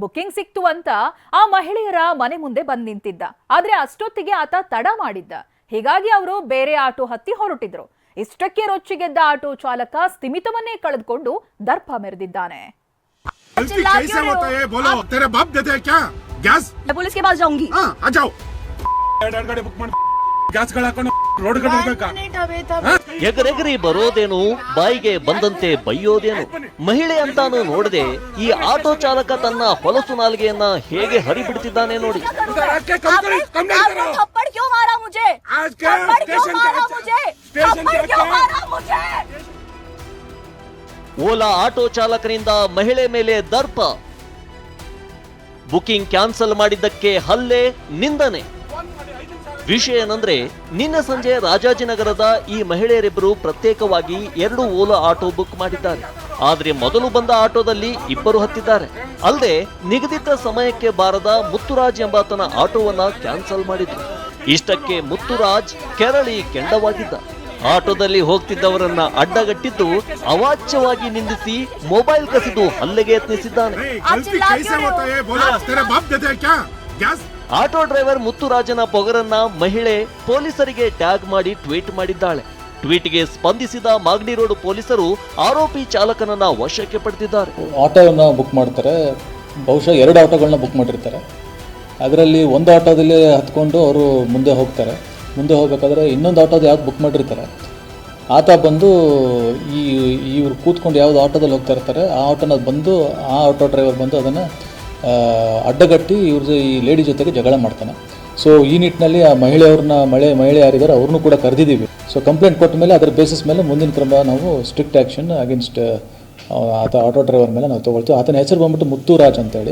Booking ಸಿಕ್ತು ಅಂತ ಆ ಮಹಿಳೆಯರ ಮನೆ ಮುಂದೆ ಬಂದು ನಿಂತಿದ್ದ. ಆದ್ರೆ ಅಷ್ಟೊತ್ತಿಗೆ ಆತ ತಡ ಮಾಡಿದ್ದ. ಹೀಗಾಗಿ ಅವರು ಬೇರೆ ಆಟೋ ಹತ್ತಿ ಹೊರಟಿದ್ರು. ಇಷ್ಟಕ್ಕೆ ರೊಚ್ಚಿಗೆದ್ದ ಆಟೋ ಚಾಲಕ ಸ್ಥಿಮಿತವನ್ನೇ ಕಳೆದುಕೊಂಡು ದರ್ಪ ಮೆರೆದಿದ್ದಾನೆ. ರೋಡ್ ಎಗರೆಗರಿ ಬರೋದೇನು, ಬಾಯಿಗೆ ಬಂದಂತೆ ಬೈಯೋದೇನು? ಮಹಿಳೆ ಅಂತಾನು ನೋಡದೆ ಈ ಆಟೋ ಚಾಲಕ ತನ್ನ ಹೊಲಸು ನಾಲ್ಗೆಯನ್ನ ಹೇಗೆ ಹರಿಬಿಡ್ತಿದ್ದಾನೆ ನೋಡಿ. ಓಲಾ ಆಟೋ ಚಾಲಕರಿಂದ ಮಹಿಳೆ ಮೇಲೆ ದರ್ಪ. ಬುಕಿಂಗ್ ಕ್ಯಾನ್ಸಲ್ ಮಾಡಿದ್ದಕ್ಕೆ ಹಲ್ಲೆ, ನಿಂದನೆ. ವಿಷಯ ಏನಂದ್ರೆ ನಿನ್ನೆ ಸಂಜೆ ರಾಜಾಜಿನಗರದ ಈ ಮಹಿಳೆಯರಿಬ್ಬರು ಪ್ರತ್ಯೇಕವಾಗಿ ಎರಡು ಓಲಾ ಆಟೋ ಬುಕ್ ಮಾಡಿದ್ದಾರೆ. ಆದ್ರೆ ಮೊದಲು ಬಂದ ಆಟೋದಲ್ಲಿ ಇಬ್ಬರು ಹತ್ತಿದ್ದಾರೆ. ಅಲ್ಲದೆ ನಿಗದಿತ ಸಮಯಕ್ಕೆ ಬಾರದ ಮುತ್ತುರಾಜ್ ಎಂಬಾತನ ಆಟೋವನ್ನ ಕ್ಯಾನ್ಸಲ್ ಮಾಡಿದ್ರು. ಇಷ್ಟಕ್ಕೆ ಮುತ್ತುರಾಜ್ ಕೆರಳಿ ಕೆಂಡವಾಗಿದ್ದ. ಆಟೋದಲ್ಲಿ ಹೋಗ್ತಿದ್ದವರನ್ನ ಅಡ್ಡಗಟ್ಟಿದ್ದು ಅವಾಚ್ಯವಾಗಿ ನಿಂದಿಸಿ ಮೊಬೈಲ್ ಕಸಿದು ಹಲ್ಲೆಗೆ ಯತ್ನಿಸಿದ್ದಾನೆ. ಆಟೋ ಡ್ರೈವರ್ ಮುತ್ತುರಾಜನ ಪೊಗರನ್ನ ಮಹಿಳೆ ಪೊಲೀಸರಿಗೆ ಟ್ಯಾಗ್ ಮಾಡಿ ಟ್ವೀಟ್ ಮಾಡಿದ್ದಾಳೆ. ಟ್ವೀಟ್ಗೆ ಸ್ಪಂದಿಸಿದ ಮಾಗ್ನಿ ರೋಡ್ ಪೊಲೀಸರು ಆರೋಪಿ ಚಾಲಕನನ್ನ ವಶಕ್ಕೆ ಪಡೆದಿದ್ದಾರೆ. ಆಟೋನ ಬುಕ್ ಮಾಡ್ತಾರೆ. ಬಹುಶಃ ಎರಡು ಆಟೋಗಳನ್ನ ಬುಕ್ ಮಾಡಿರ್ತಾರೆ. ಅದರಲ್ಲಿ ಒಂದು ಆಟೋದಲ್ಲಿ ಹತ್ಕೊಂಡು ಅವರು ಮುಂದೆ ಹೋಗ್ತಾರೆ. ಮುಂದೆ ಹೋಗ್ಬೇಕಾದ್ರೆ ಇನ್ನೊಂದು ಆಟೋದ ಯಾವ್ದು ಬುಕ್ ಮಾಡಿರ್ತಾರೆ. ಆತ ಬಂದು ಈ ಇವರು ಕೂತ್ಕೊಂಡು ಯಾವ್ದು ಆಟೋದಲ್ಲಿ ಹೋಗ್ತಾ ಇರ್ತಾರೆ, ಆ ಆಟೋನ ಬಂದು, ಆ ಆಟೋ ಡ್ರೈವರ್ ಬಂದು ಅದನ್ನು ಅಡ್ಡಗಟ್ಟಿ ಇವ್ರದ್ದು ಈ ಲೇಡಿ ಜೊತೆಗೆ ಜಗಳ ಮಾಡ್ತಾನೆ. ಸೊ ಈ ನಿಟ್ಟಿನಲ್ಲಿ ಆ ಮಹಿಳೆಯವ್ರನ್ನ ಮಳೆ ಮಹಿಳೆ ಯಾರಿದ್ದಾರೆ ಅವ್ರನ್ನೂ ಕೂಡ ಕರೆದಿದ್ದೀವಿ. ಸೊ ಕಂಪ್ಲೇಂಟ್ ಕೊಟ್ಟ ಮೇಲೆ ಅದರ ಬೇಸಿಸ್ ಮೇಲೆ ಮುಂದಿನ ಕ್ರಮ ನಾವು ಸ್ಟ್ರಿಕ್ಟ್ ಆ್ಯಕ್ಷನ್ ಅಗೇನ್ಸ್ಟ್ ಆತ ಆಟೋ ಡ್ರೈವರ್ ಮೇಲೆ ನಾವು ತೊಗೊಳ್ತೀವಿ. ಆತನ ಹೆಸರು ಬಂದ್ಬಿಟ್ಟು ಮುತ್ತುರಾಜ್ ಅಂತೇಳಿ.